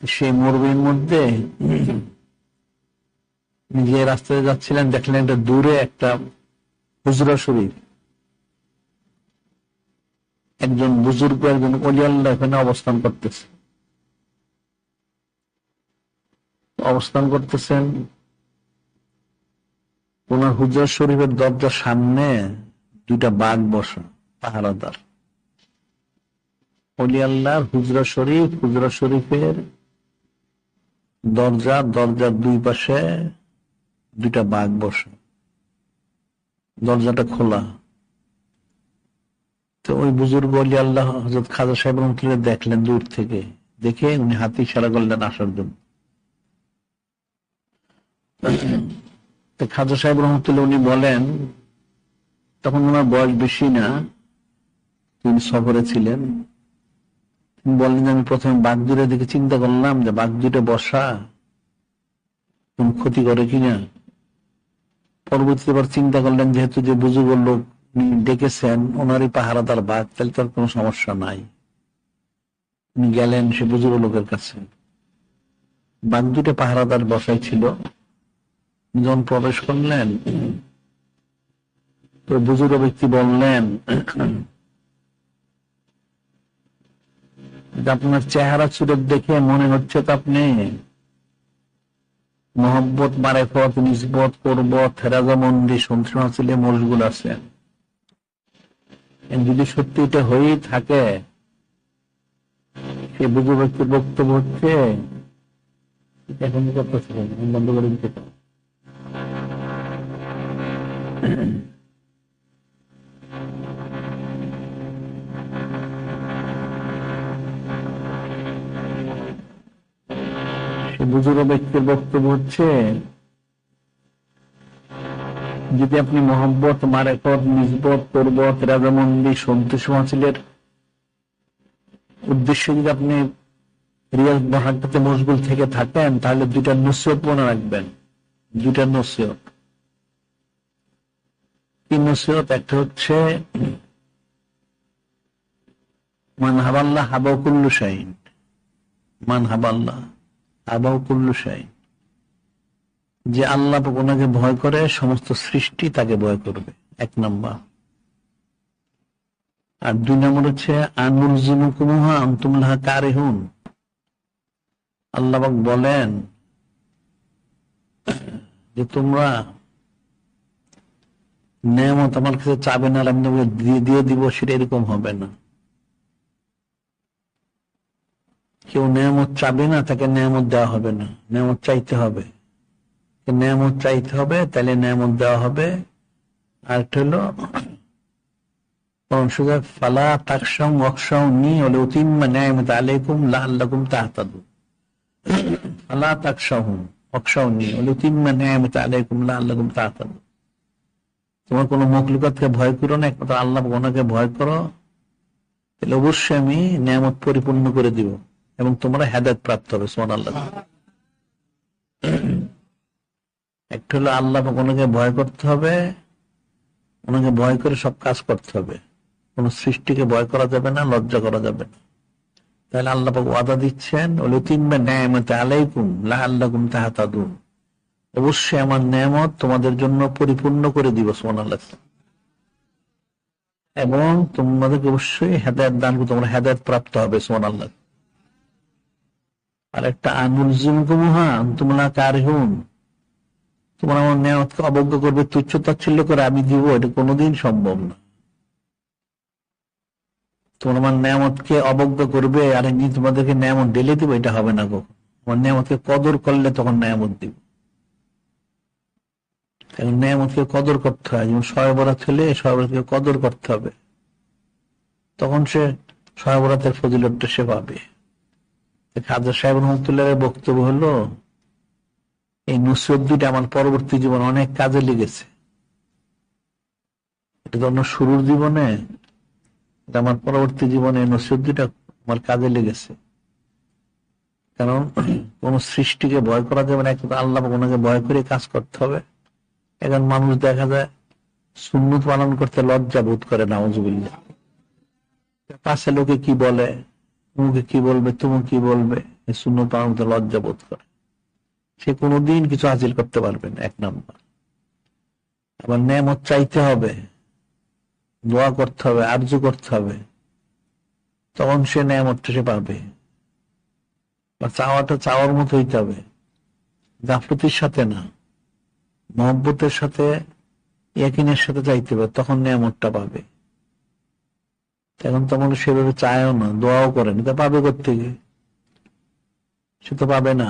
সেই মরুভূমির মধ্যে নিজে রাস্তায় যাচ্ছিলেন, দেখলেন একটা দূরে একটা হুজরা শরীফ। একজন বুজুর্গ, একজন অলিয়াল্লাহ এখানে অবস্থান করতেছে। অবস্থান করতেছেন, ওনার হুজরা শরীফের দরজার সামনে দুইটা বাঘ বসা, পাহারাদার। অলি আল্লাহর হুজরা শরীফ, হুজরা শরীফের দরজা, দরজার দুই পাশে দুইটা বাঘ বসে। দরজাটা খোলা। তো ওই বুজুর্গ অলি আল্লাহ হজরত খাজা সাহেব রহমতুল্লাহ দেখলেন দূর থেকে। দেখে উনি হাতি ইশারা করলেন আসার জন্য খাজা সাহেব রহমতুল্লাহ উনি বলেন, তখন ওনার বয়স বেশি না। তিনি সফরে ছিলেন। বললেন যে আমি প্রথমে বাঘ দুটো দেখে চিন্তা করলাম যে বাঘ দুটো বসা। কোন ক্ষতি করে কিনা। পরবর্তীতে আবার চিন্তা করলেন, যেহেতু যে বুজুর্গ লোক ডেকেছেন, ওনারই পাহারাদার বাঘ, তাহলে তার কোনো সমস্যা নাই। উনি গেলেন সে বুজুর্গ লোকের কাছে। বাঘ দুটো পাহারাদার বসাই ছিল। যখন প্রবেশ করলেন, তো বুজুর্গ ব্যক্তি বললেন আপনার চেহারা সুরত দেখে মনে হচ্ছে তো আপনি মোহব্বত, মারেফত, নিসবত, করবত থেরাজা মন্দি সন্ত্রী হাসিলে মশগুল আছেন। যদি সত্যি এটা হয়েই থাকে, সে বুজুর্গ ব্যক্তির বক্তব্য হচ্ছে এখন করতেছিলেন বন্ধ করে দিতে বুজুর্গ ব্যক্তির বক্তব্য হচ্ছে, যদি আপনি মোহাম্মত মারেকত, নিজবত পর্বত রাজামন্দি, সন্তোষ মাসিলের উদ্দেশ্যে যদি আপনি রিয়াজ মহাটাতে মশগুল থেকে থাকেন, তাহলে দুইটা নসিহত মনে রাখবেন। দুইটা নসিহত। কি নসিহত, একটা হচ্ছে, মান হাবাল্লাহ হাবাকুল্লু শাহিন। মান হাবাল্লাহ। আবাউকুল্লু শাই যে আল্লাহ ওনাকে ভয় করে, সমস্ত সৃষ্টি তাকে ভয় করবে। এক নম্বর। আর দুই নম্বর হচ্ছে আনুল জুনুকুমুহা আন্তুমুল্লাহ কারিহুন। আল্লাহ বলেন, যে তোমরা নেমত আমার কাছে চাবে না, আমি দিয়ে দিব, সেটা এরকম হবে না। কেউ নেয়ামত চাবে না, তাকে নেয়ামত দেওয়া হবে না। নেয়ামত চাইতে হবে। নেয়ামত চাইতে হবে, তাহলে নেয়ামত দেওয়া হবে। আর হলো নি, হলে আলাইকুম তোমার কোনো মকলুকাতকে ভয় করো না, একমাত্র আল্লাহ ওনাকে ভয় করো। তাহলে অবশ্যই আমি নিয়ামত পরিপূর্ণ করে দিব। এবং তোমরা হেদায়ত প্রাপ্ত হবে সোমান আল্লাহ একটা হলো আল্লাহ ওনাকে ভয় করতে হবে, ওনাকে ভয় করে সব কাজ করতে হবে। কোন সৃষ্টিকে ভয় করা যাবে না, লজ্জা করা যাবে না। তাহলে আল্লাহ ওয়াদা দিচ্ছেন অবশ্যই আমার নিয়ামত তোমাদের জন্য পরিপূর্ণ করে দিব সোমান আল্লাহ এবং তোমাদেরকে অবশ্যই হেদায়ত দান তোমরা হেদায়ত প্রাপ্ত হবে সোমান আল্লাহ আর একটা আনুল জুমকুমুহা তোমরা কারহুন। তোমরা আমার নিয়ামতকে অবজ্ঞ করবে, তুচ্ছ তাচ্ছিল্য করে আমি দিব, এটা কোনোদিন সম্ভব না। তোমার আমার নিয়ামতকে অবজ্ঞ করবে, আর একদিন তোমাদেরকে নিয়ামত ঢেলে দিব, এটা হবে না কখন। আমার নিয়ামতকে কদর করলে তখন নিয়ামত দিব। এখন নিয়ামতকে কদর করতে হয়, যেমন সয়বরাত হলে সয়বরাতকে কদর করতে হবে। তখন সে সয়বরাতের ফজিলতটা সে পাবে। খাজা সাহেব রহমতুল্লাহ বক্তব্য হলো, এই নুসরত দুইটা আমার পরবর্তী জীবন অনেক কাজে লেগেছে। এটা তো অন্য শুরুর জীবনে আমার পরবর্তী জীবনে এই নুসরত দুইটা আমার কাজে লেগেছে। কারণ কোন সৃষ্টিকে ভয় করা যাবে না একটা আল্লাহ ওনাকে ভয় করে কাজ করতে হবে। এখন মানুষ দেখা যায় সুন্নত পালন করতে লজ্জা বোধ করে, নাউজুবিল্লাহ। পাশে লোকে কি বলে? মুখে কি বলবে তুমি কি বলবে? সুন্নত পালন করতে লজ্জা বোধ করে। সে কোনোদিন কিছু হাসিল করতে পারবে না, এক নম্বর। আবার নেমত চাইতে হবে, দোয়া করতে হবে আর্য করতে হবে। তখন সে নেমতটা সে পাবে। বা চাওয়াটা চাওয়ার মতো হইতে হবে। গাফলতির সাথে না, মহব্বতের সাথে, ইয়াকিনের সাথে চাইতে হবে, তখন নিয়ামতটা পাবে। এখন তো মানুষ সেভাবে চায়ও না, দোয়াও করে না, তা পাবে কোথেকে সে তো পাবে না।